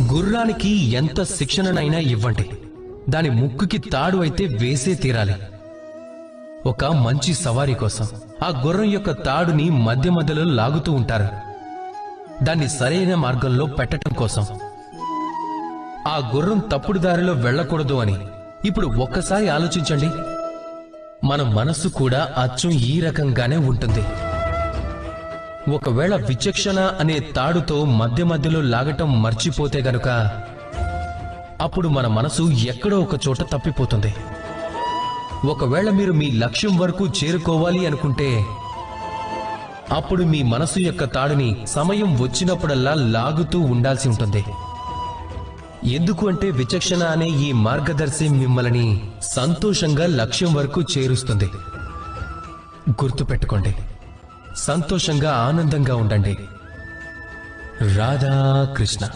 గుర్రానికి ఎంత శిక్షణనైనా ఇవ్వండి. దాని ముక్కుకి తాడు అయితే వేసే తీరాలి. ఒక మంచి సవారీ కోసం. ఆ గుర్రం యొక్క తాడుని మధ్య మధ్యలో లాగుతూ ఉంటారు. దాన్ని సరైన మార్గంలో పెట్టడం కోసం. ఆ గుర్రం తప్పుడు దారిలో వెళ్ళకూడదు అని. ఇప్పుడు ఒక్కసారి ఆలోచించండి. మన మనస్సు కూడా అచ్చం ఈ రకంగానే ఉంటుంది. ఒకవేళ విచక్షణ అనే తాడుతో మధ్య మధ్యలో లాగటం మర్చిపోతే గనుక అప్పుడు మన మనసు ఎక్కడో ఒక చోట తప్పిపోతుంది. ఒకవేళ మీరు మీ లక్ష్యం వరకు చేరుకోవాలి అనుకుంటే అప్పుడు మీ మనసు యొక్క తాడుని సమయం వచ్చినప్పుడల్లా లాగుతూ ఉండాల్సి ఉంటుంది. ఎందుకు అంటే విచక్షణ అనే ఈ మార్గదర్శి మిమ్మల్ని సంతోషంగా లక్ష్యం వరకు చేరుస్తుంది. గుర్తుపెట్టుకోండి. సంతోషంగా ఆనందంగా ఉండండి. రాధా కృష్ణ